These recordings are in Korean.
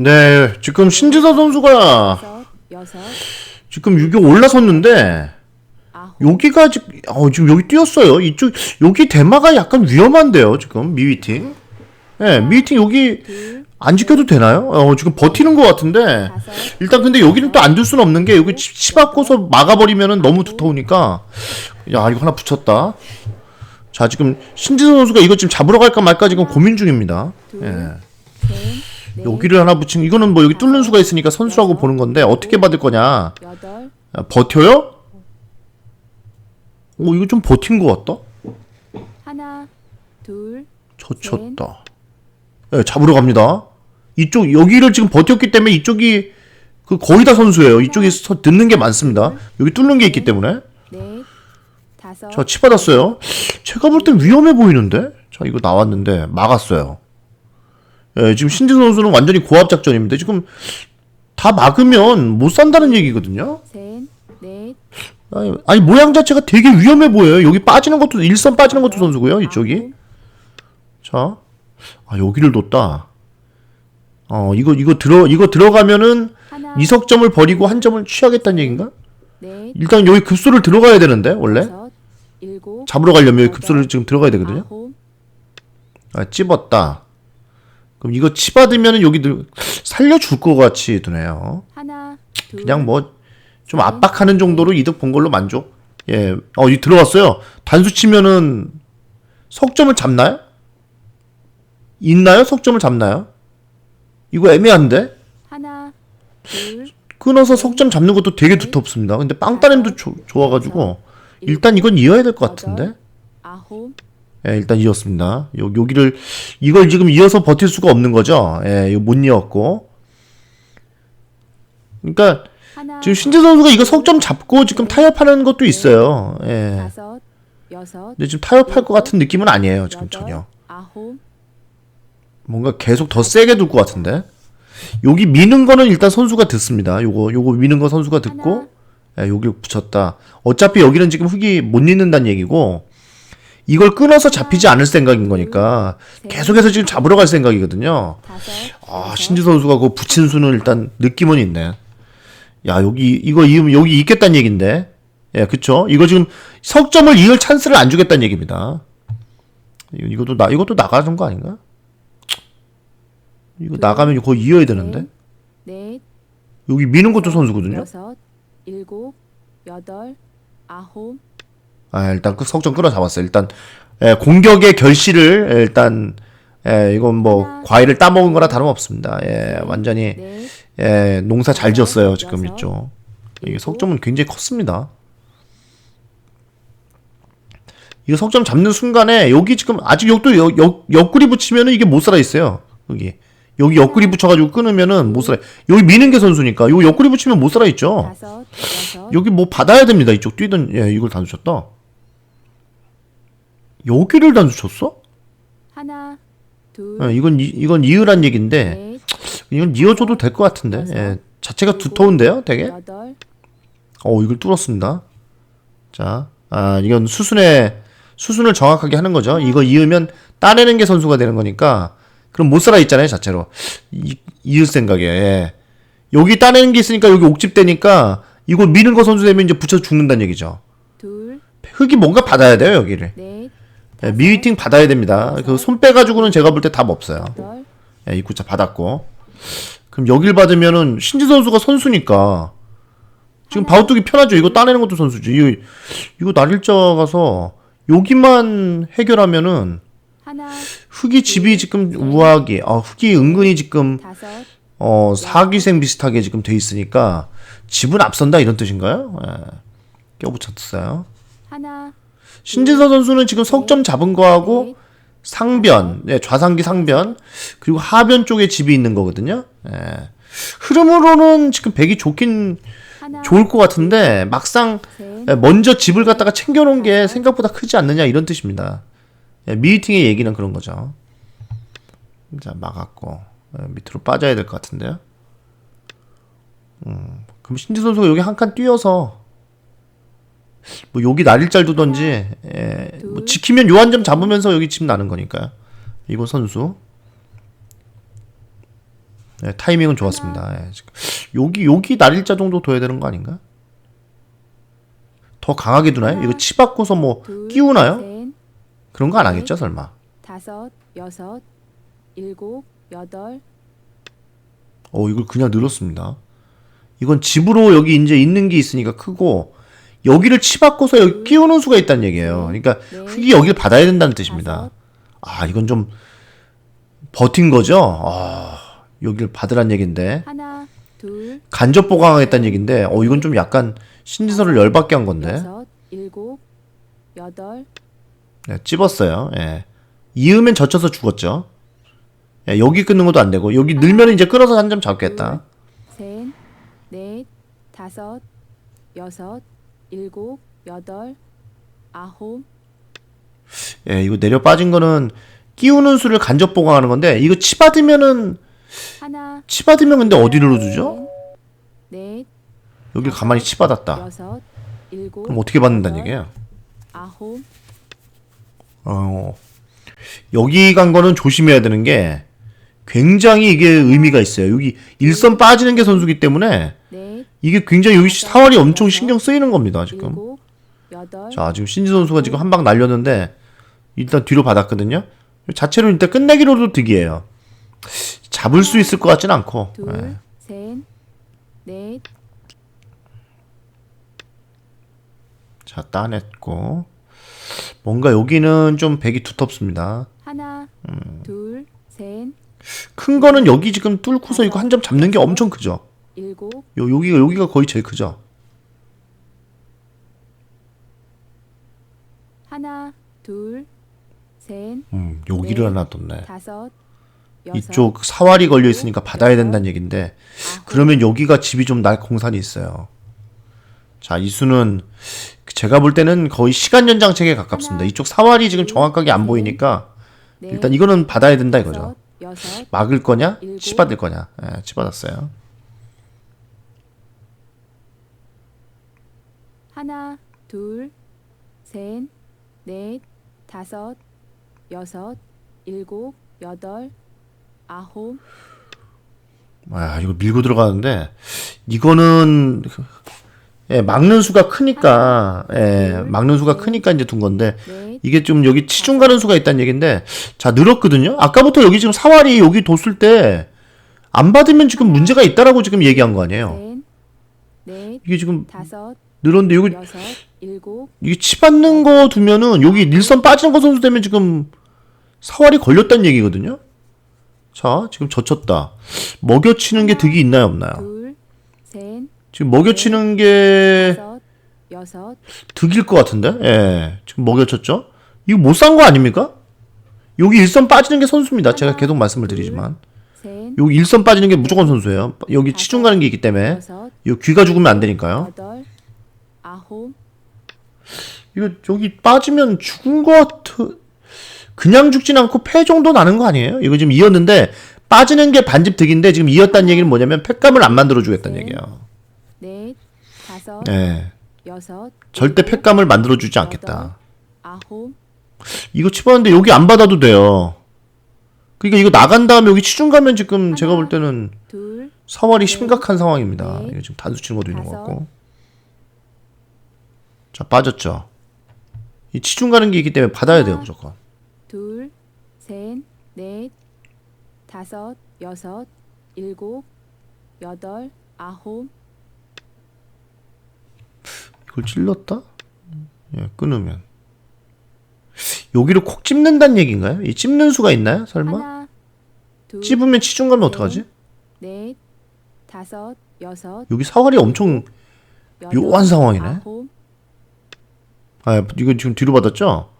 네, 지금 신지서 선수가 지금 6위 올라섰는데 여기가 지금 어, 지금 여기 뛰었어요. 이쪽 여기 대마가 약간 위험한데요. 지금 미위팅. 예, 미위팅 여기 둘, 안 지켜도 되나요? 어, 지금 버티는 것 같은데. 일단 근데 여기는 또 안 둘 수는 없는 게 여기 치, 치 바꿔서 막아버리면은 너무 두터우니까 야 이거 하나 붙였다. 자 지금 신지선 선수가 이거 지금 잡으러 갈까 말까 지금 고민 중입니다. 예. 셋, 넷, 여기를 하나 붙인 이거는 뭐 여기 뚫는 수가 있으니까 선수라고 보는 건데 어떻게 받을 거냐? 여덟, 야, 버텨요? 오 이거 좀 버틴 것 같다. 하나, 둘, 젖혔다. 예, 잡으러 갑니다. 이쪽 여기를 지금 버텼기 때문에 이쪽이 그 거의 다 선수예요. 이쪽이 서 듣는 게 많습니다. 여기 뚫는 게 있기 때문에. 넷, 다섯, 자, 치 받았어요. 제가 볼 땐 위험해 보이는데. 자, 이거 나왔는데 막았어요. 예, 지금 신진 선수는 완전히 고압 작전입니다. 지금 다 막으면 못 산다는 얘기거든요. 셋, 넷, 아니, 아니, 모양 자체가 되게 위험해 보여요. 여기 빠지는 것도 일선 빠지는 것도 선수고요. 이쪽이. 아홉, 자, 아 여기를 뒀다. 어 이거 이거 들어 이거 들어가면은 하나, 이석점을 버리고 한 점을 취하겠다는 얘긴가? 넷, 일단 여기 급소를 들어가야 되는데 원래 일곱, 잡으러 가려면 여기 급소를 지금 들어가야 되거든요. 아홉, 아 찝었다. 그럼 이거 치 받으면은 여기 들 살려줄 것 같이 드네요. 하나, 둘, 그냥 뭐 좀 압박하는 정도로 이득 본 걸로 만족. 예, 어, 이 들어갔어요. 단수 치면은 석점을 잡나요? 있나요? 석점을 잡나요? 이거 애매한데? 하나, 둘, 끊어서 석점 잡는 것도 되게 두텁습니다. 근데 빵따님도 조- 좋아가지고 일단 이건 이어야 될 것 같은데? 아홉, 예, 일단 이었습니다. 요, 여기를 이걸 지금 이어서 버틸 수가 없는 거죠. 예, 이거 못 이었고. 그러니까 지금 신재 선수가 이거 석점 잡고 지금 타협하는 것도 있어요. 예. 다섯, 여섯, 근데 지금 타협할 것 같은 느낌은 아니에요. 지금 전혀. 뭔가 계속 더 세게 둘 것 같은데. 여기 미는 거는 일단 선수가 듣습니다. 요거 요거 미는 거 선수가 듣고 예, 여기 붙였다. 어차피 여기는 지금 흙이 못 잊는다는 얘기고 이걸 끊어서 잡히지 않을 생각인 거니까 계속해서 지금 잡으러 갈 생각이거든요. 아 신지 선수가 그 붙인 수는 일단 느낌은 있네. 야 여기 이거 이으면 여기 있겠다는 얘긴데. 예, 그쵸? 이거 지금 석점을 이을 찬스를 안 주겠다는 얘기입니다. 이것도 나 이것도 나가는 거 아닌가? 이거 나가면 거의 이어야 되는데. 넷, 여기 미는 것도 선수거든요. 여섯, 일곱, 여덟, 아홉, 아 일단 그 석점 끌어 잡았어요. 일단 예, 공격의 결실을 예, 일단 예, 이건 뭐 과일을 따먹은 거나 다름없습니다. 예, 완전히 넷, 예, 농사 잘 지었어요, 지금 이쪽. 이게. 석점은 굉장히 컸습니다. 이거 석점 잡는 순간에 여기 지금 아직 여기도 여, 여, 옆구리 붙이면은 이게 못 살아 있어요. 여기 여기 옆구리 붙여가지고 끊으면은 못 살아. 여기 미는 게 선수니까 요 옆구리 붙이면 못 살아 있죠. 여기 뭐 받아야 됩니다. 이쪽 뛰던 예, 이걸 단수 쳤다. 여기를 단수 쳤어? 하나, 둘, 예, 이건 이, 이건 이으란 얘긴데 넷, 이건 이어줘도 될 것 같은데. 예, 자체가 두터운데요, 되게. 여덟, 어, 이걸 뚫었습니다. 자, 아, 이건 수순에, 수순을 정확하게 하는 거죠. 이거 이으면 따내는 게 선수가 되는 거니까, 그럼 못 살아 있잖아요, 자체로. 이, 이을 생각에. 예. 여기 따내는 게 있으니까 여기 옥집 되니까, 이거 미는 거 선수 되면 이제 붙여 죽는다는 얘기죠. 둘, 흙이 뭔가 받아야 돼요, 여기를. 넷, 예, 미위팅 받아야 됩니다. 그 손 빼가지고는 제가 볼 때 답 없어요. 여덟, 예, 입구차 받았고. 그럼 여길 받으면은 신지 선수가 선수니까 지금 바우뚝이 편하죠. 이거 따내는 것도 선수지. 이거 이거 날일자 가서 여기만 해결하면은 흑이 집이 지금 우아하게 아 흑이 은근히 지금 어 사기생 비슷하게 지금 돼 있으니까 집은 앞선다 이런 뜻인가요? 예. 껴붙였어요. 하나, 신진서 선수는 지금 석점 잡은 거하고 넷, 상변, 예, 좌상기 상변, 그리고 하변 쪽에 집이 있는 거거든요. 예. 흐름으로는 지금 백이 좋긴 좋을 것 같은데 막상 셋, 예, 먼저 집을 갖다가 챙겨놓은 게 생각보다 크지 않느냐 이런 뜻입니다. 예, 미팅의 얘기는 그런 거죠. 자 막았고 예, 밑으로 빠져야 될 것 같은데요. 음, 그럼 신지 선수가 여기 한 칸 뛰어서 뭐 여기 날일잘 두던지 예, 뭐 둘, 지키면 요 한 점 잡으면서 여기 집 나는 거니까요. 이번 선수 네, 타이밍은 좋았습니다. 예, 지금. 여기 여기 날일자 정도 둬야 되는 거 아닌가? 더 강하게 두나요? 이거 치 바꿔서 뭐 둘, 끼우나요? 셋, 그런 거 안 하겠죠, 설마? 다섯, 여섯, 일곱, 여덟, 어, 이걸 그냥 늘었습니다. 이건 집으로 여기 이제 있는 게 있으니까 크고 여기를 치 바꿔서 여기 끼우는 수가 있다는 얘기예요. 그러니까 흙이 여기를 받아야 된다는 뜻입니다. 아, 이건 좀 버틴 거죠? 아, 여기를 받으란 얘긴데 하나, 둘, 간접 보강하겠다는 얘긴데 어, 이건 좀 약간 신지서를 열받게 한 건데 여섯, 일곱, 여덟, 네, 찝었어요. 예. 이으면 젖혀서 죽었죠. 예, 여기 끊는 것도 안 되고 여기 늘면 이제 끌어서 한 점 잡겠다. 셋, 넷, 다섯, 여섯, 일곱, 여덟, 아홉, 예, 이거 내려 빠진 거는 끼우는 수를 간접 보강하는 건데 이거 치 받으면은 하나, 치 받으면 근데 어디로 두죠? 넷, 여기 가만히 치 받았다. 여섯, 일곱, 그럼 어떻게 받는다는 여덟, 얘기예요? 아홉, 어, 여기 간 거는 조심해야 되는 게 굉장히 이게 의미가 있어요. 여기 일선 빠지는 게 선수기 때문에 넷, 이게 굉장히 여기 사활이 엄청 신경 쓰이는 겁니다. 지금. 자, 지금 신지 선수가 지금 한 방 날렸는데 일단 뒤로 받았거든요. 자체로 일단 끝내기로도 득이에요. 잡을 수 있을 것 같지는 않고. 둘, 넷, 자, 따냈고. 뭔가 여기는 좀 백이 두텁습니다. 하나, 음. 둘, 셋, 큰 거는 여기 지금 뚫고서 이거 한 점 잡는 게 엄청 크죠. 일곱, 요, 여기가, 여기가 거의 제일 크죠. 하나, 둘, 셋, 음, 여기를 네. 하나 뒀네. 다섯, 여섯, 이쪽 사활이 걸려 있으니까 받아야 된다는 얘긴데, 아홉, 그러면 여기가 집이 좀 날 공산이 있어요. 자, 이 수는 제가 볼 때는 거의 시간 연장책에 가깝습니다. 이쪽 사활이 지금 정확하게 안 보이니까 넷, 일단 이거는 받아야 된다 이거죠. 여섯, 막을 거냐? 일곱. 치받을 거냐? 예, 치받았어요. 하나, 둘, 셋, 넷, 다섯, 여섯, 일곱, 여덟, 아홉, 아, 이거 밀고 들어가는데 이거는 예, 막는 수가 크니까 예, 막는 수가 크니까 이제 둔 건데 넷, 이게 좀 여기 치중 가는 수가 있다는 얘긴데 자 늘었거든요. 아까부터 여기 지금 사활이 여기 뒀을 때 안 받으면 지금 문제가 있다라고 지금 얘기한 거 아니에요. 이게 지금 다섯, 늘었는데 여기 여섯, 일곱, 이게 치 받는 거 두면은 여기 일선 빠지는 거 선수 되면 지금 사활이 걸렸다는 얘기거든요. 자, 지금 젖혔다. 먹여치는 게 득이 있나요, 없나요? 둘, 셋, 지금 먹여치는 게 다섯, 여섯, 득일 것 같은데? 예. 지금 먹여쳤죠? 이거 못 산 거 아닙니까? 여기 일선 빠지는 게 선수입니다. 제가 계속 말씀을 드리지만. 셋, 여기 일선 빠지는 게 무조건 선수예요. 여기 치중 가는 게 있기 때문에. 여섯, 이거 귀가 죽으면 안 되니까요. 여덟, 아홉, 이거 여기 빠지면 죽은 것 같아. 그냥 죽진 않고 패 정도 나는 거 아니에요? 이거 지금 이었는데 빠지는 게 반집 득인데 지금 이었다는 얘기는 뭐냐면 패감을 안 만들어 주겠다는 네. 얘기예요. 넷, 다섯, 예. 여섯, 절대 패감을 만들어 주지 않겠다. 아홉, 이거 치봤는데 여기 안 받아도 돼요. 그러니까 이거 나간 다음에 여기 치중 가면 지금 제가 볼 때는 둘, 사활이 심각한 상황입니다. 네. 이거 지금 단수 치는 것도 있는 것. 같고. 자, 빠졌죠. 이 치중 가는 게 있기 때문에 받아야 돼요, 무조건. 둘, 셋, 넷, 다섯, 여섯, 일곱, 여덟, 아홉, 이걸 찔렀다? 예, 끊으면. 여기를 콕 찝는다는 얘기인가요? 이 찝는 수가 있나요? 설마? 하나, 둘, 찝으면 치중 가면 어떡하지? 넷, 다섯, 여섯, 여기 사활이 엄청 묘한 상황이네. 아홉, 아, 이거 지금 뒤로 받았죠?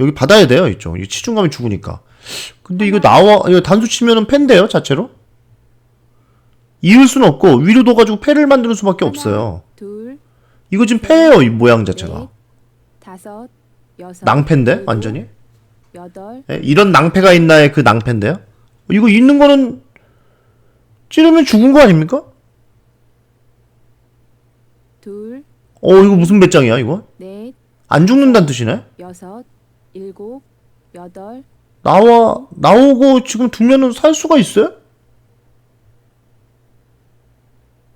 여기 받아야 돼요, 이쪽. 이 치중 가면 죽으니까. 근데 이거 나와, 이거 단수 치면은 팬데요, 자체로? 이을 수는 없고, 위로 둬가지고 패를 만드는 수밖에 없어요. 둘, 이거 지금 패예요, 이 모양 자체가. 넷, 다섯, 여섯, 낭패인데, 완전히? 여덟, 예, 이런 낭패가 있나의 그 낭패인데요? 이거 있는 거는 찌르면 죽은 거 아닙니까? 둘, 어, 이거 무슨 배짱이야, 이거? 넷, 안 죽는다는 뜻이네? 여섯, 일곱, 여덟, 나와, 나오고 지금 두면은 살 수가 있어요?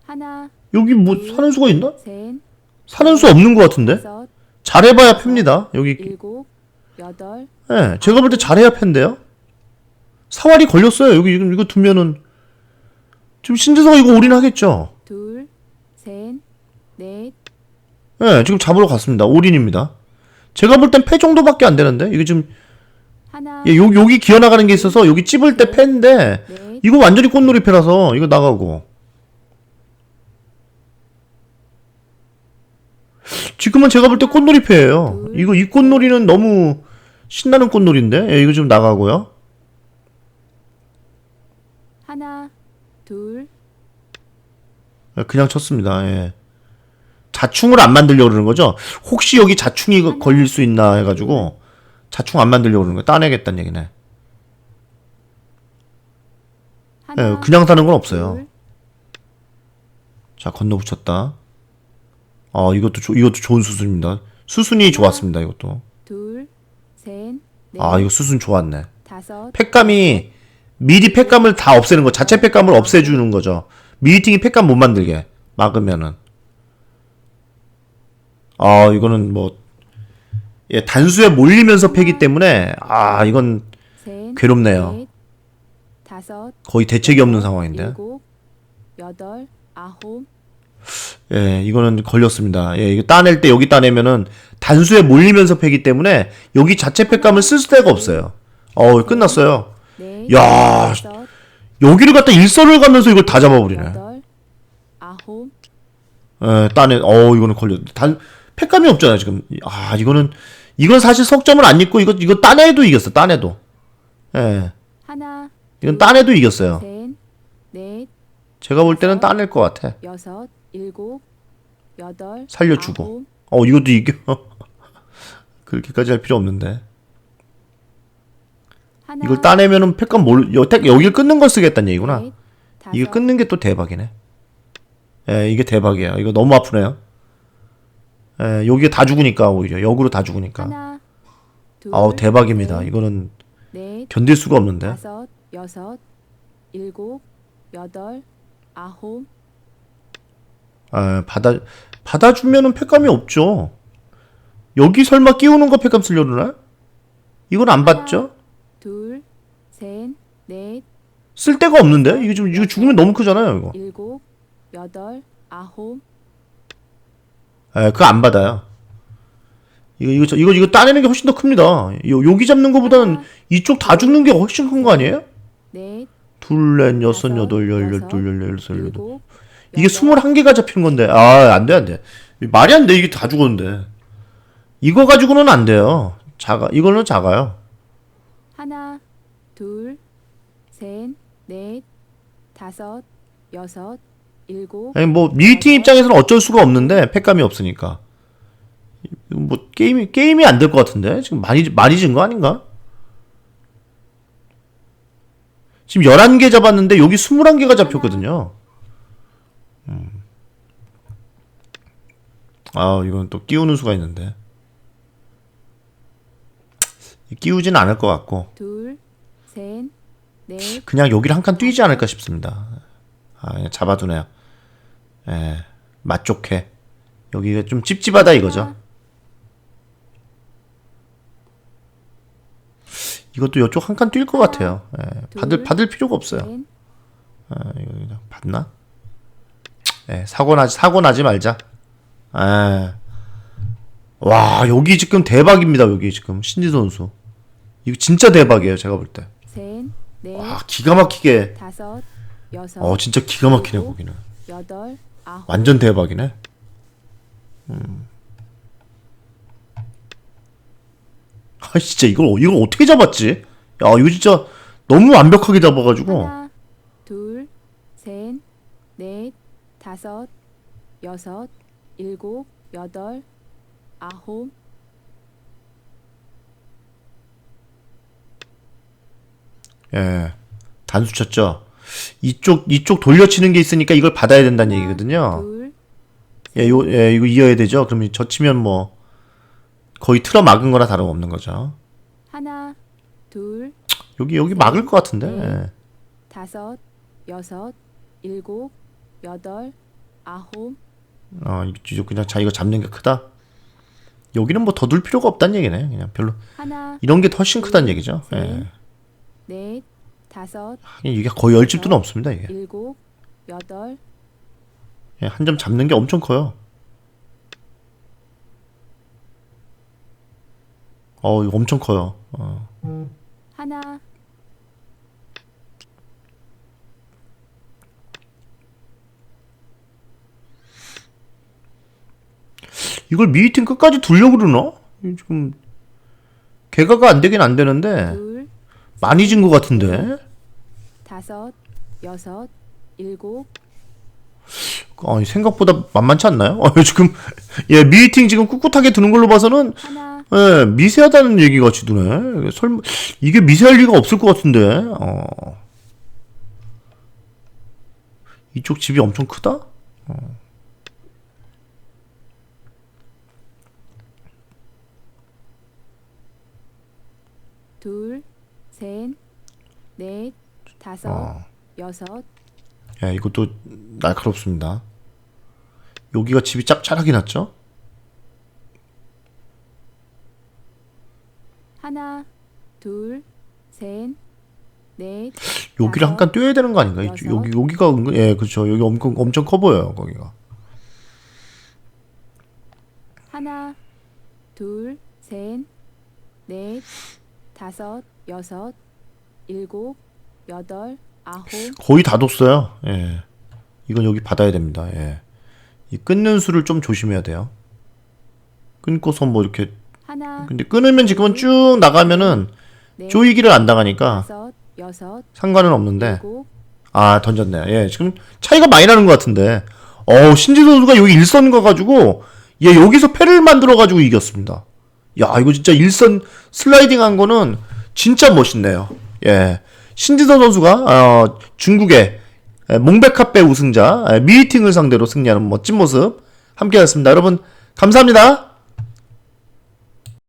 하나, 여기 뭐 사는 수가 있나? 셋, 사는 수 없는 것 같은데? 다섯, 잘해봐야 팹니다. 여기 일곱, 여덟, 예, 제가 볼 때 잘해야 팬데요. 사활이 걸렸어요. 여기 지금 이거 두면은 지금 신재서가 이거 올인하겠죠. 둘, 셋, 넷, 예, 지금 잡으러 갔습니다. 올인입니다. 제가 볼 땐 패 정도밖에 안 되는데 이게 지금 예, 요 여기 기어 나가는 게 있어서 여기 찝을 때 패인데 넷, 이거 완전히 꽃놀이 패라서 이거 나가고 지금은 제가 볼 때 꽃놀이 패예요. 이거 이 꽃놀이는 너무 신나는 꽃놀이인데 예, 이거 좀 나가고요. 하나, 둘, 예, 그냥 쳤습니다. 예. 자충을 안 만들려고 그러는 거죠. 혹시 여기 자충이 거- 걸릴 수 있나 해가지고 자충 안 만들려고 그러는 거예요. 따내겠다는 얘기네. 예, 그냥 사는 건 없어요. 둘, 자 건너 붙였다. 아 이것도 조- 이것도 좋은 수순입니다. 수순이 좋았습니다. 이것도. 둘, 셋, 넷, 아 이거 수순 좋았네. 다섯, 팩감이 미리 팩감을 다 없애는 거 자체 팩감을 없애주는 거죠. 미리팅이 팩감 못 만들게 막으면은. 아 이거는 뭐 예, 단수에 몰리면서 패기 때문에 아 이건 셋, 괴롭네요. 넷, 다섯, 거의 대책이 없는 상황인데. 일곱, 여덟, 아홉, 예, 이거는 걸렸습니다. 예, 이거 따낼 때 여기 따내면은 단수에 몰리면서 패기 때문에 여기 자체 팩감을 쓸 데가 없어요. 어, 끝났어요. 넷, 야, 여기를 갖다 일선을 가면서 이걸 다 잡아버리네. 여덟, 아홉, 예, 따내, 어, 이거는 걸렸. 단 팩감이 없잖아요 지금. 아, 이거는 이건 사실 석점을 안 입고 이거 이거 따내도 이겼어. 따내도. 예, 하나, 이건 따내도 이겼어요. 셋, 넷, 제가 볼 때는 따낼 것 같아. 여섯, 일곱, 여덟, 살려주고. 아홉, 어, 이것도 이겨. 그렇게까지 할 필요 없는데. 하나, 이걸 따내면은 팩감 몰, 여, 택, 여길 끊는 걸 쓰겠다는 얘기구나. 넷, 다섯, 이게 끊는 게 또 대박이네. 예, 이게 대박이에요. 이거 너무 아프네요. 예, 여기가 다 죽으니까 오히려 역으로 다 죽으니까. 하나, 둘, 아우 대박입니다. 셋, 이거는 넷, 견딜 수가 없는데. 다섯, 여섯, 일곱, 여덟, 아홉, 아, 받아 받아주면은 팩감이 없죠. 여기 설마 끼우는 거 팩감 쓰려나? 이건 안 받죠? 둘, 셋, 넷, 쓸 데가 없는데. 이거 좀 이거 죽으면 너무 크잖아요. 이거. 일곱, 여덟, 아홉, 예, 그거 안 받아요. 이거 이거 저- 이거 이거 따내는 게 훨씬 더 큽니다. 요, 여기 잡는 거보다는 이쪽 다 죽는 게 훨씬 큰 거 아니에요? 넷, 둘, 넷, 여섯, 여덟, 열, 열둘, 열네, 열여섯, 열여덟. 일곱, 이게 여덟, 스물한 개가 잡히는 건데, 아, 안 돼, 안 돼. 말이 안 돼. 이게 다 죽었는데. 이거 가지고는 안 돼요. 작아, 이거는 작아요. 하나, 둘, 셋, 넷, 다섯, 여섯, 아니, 뭐, 미팅 입장에서는 어쩔 수가 없는데, 팩감이 없으니까. 뭐, 게임이, 게임이 안 될 것 같은데? 지금 많이, 많이 진 거 아닌가? 지금 11개 잡았는데, 여기 21개가 잡혔거든요. 음. 아, 이건 또 끼우는 수가 있는데. 끼우진 않을 것 같고, 둘, 셋, 넷, 그냥 여기를 한 칸 뛰지 않을까 싶습니다. 아, 그냥 잡아두네요. 예, 맛 좋게. 여기가 좀 찝찝하다 이거죠. 이것도 이쪽 한 칸 뛸 것 같아요. 예, 받을, 받을 필요가 없어요. 넷, 아, 이거 그냥 받나? 예, 사고 나지, 사고 나지 말자. 예. 와, 여기 지금 대박입니다, 여기 지금. 신지 선수. 이거 진짜 대박이에요, 제가 볼 때. 셋, 넷, 와, 기가 막히게. 다섯, 여섯, 어, 진짜 기가 막히네, 일곱, 거기는. 여덟, 완전 대박이네. 음. 아 진짜 이걸 어- 이걸 어떻게 잡았지? 야 이거 진짜 너무 완벽하게 잡아가지고 하나, 둘, 셋, 넷, 다섯, 여섯, 일곱, 여덟, 아홉, 예 단수 쳤죠. 이쪽 이쪽 돌려치는 게 있으니까 이걸 받아야 된다는 얘기거든요. 둘, 예, 요, 예 이거 이어야 되죠. 그러면 젖히면 뭐 거의 틀어 막은 거나 다름없는 거죠. 하나, 둘, 여기 여기 막을 것 같은데. 예. 다섯, 여섯, 일곱, 여덟, 아홉, 어, 이거 그냥 자기가 잡는 게 크다. 여기는 뭐 더 둘 필요가 없다는 얘기네. 그냥 별로 하나, 이런 게 훨씬 크다는 얘기죠. 셋, 예. 넷, 다섯, 이게 거의 열 집도 넘습니다. 이게 일곱, 여덟, 예, 한점 잡는 게 엄청 커요. 어, 이거 엄청 커요. 어. 하나, 이걸 미이팅 끝까지 두려고 그러나? 지금 개가가 안 되긴 안 되는데 둘, 많이 진 것 같은데. 다섯, 여섯, 일곱, 아, 생각보다 만만치 않나요? 어, 지금 예 미이팅 지금 꿋꿋하게 두는 걸로 봐서는 하나, 예 미세하다는 얘기 같이 두네. 설마 이게 미세할 리가 없을 것 같은데. 어. 이쪽 집이 엄청 크다? 어. 둘, 셋, 넷, 다섯, 어. 여섯, 예, 이것도 날카롭습니다. 여기가 집이 짭짤하게 났죠? 하나, 둘, 셋, 넷, 여기를 한 칸 떼야 되는 거 아닌가? 요 여섯. 여기 여기가 은근 예, 그렇죠. 여기 엄청 엄청 커 보여요, 거기가. 하나, 둘, 셋, 넷, 다섯, 여섯, 일곱, 여덟, 아홉, 거의 다 뒀어요. 예. 이건 여기 받아야 됩니다. 예. 이 끊는 수를 좀 조심해야 돼요. 끊고서 뭐 이렇게 하나, 근데 끊으면 지금은 쭉 나가면은 넷, 쪼이기를 안 당하니까 다섯, 여섯, 상관은 없는데 일곱, 아 던졌네. 예, 지금 차이가 많이 나는 것 같은데. 어 신지 선수가 여기 일선 가가지고 얘 여기서 패를 만들어가지고 이겼습니다. 야 이거 진짜 일선 슬라이딩 한 거는 진짜 멋있네요. 예, 신지선 선수가 어, 중국의 예, 몽백카페 우승자 예, 미이팅을 상대로 승리하는 멋진 모습 함께했습니다. 여러분 감사합니다.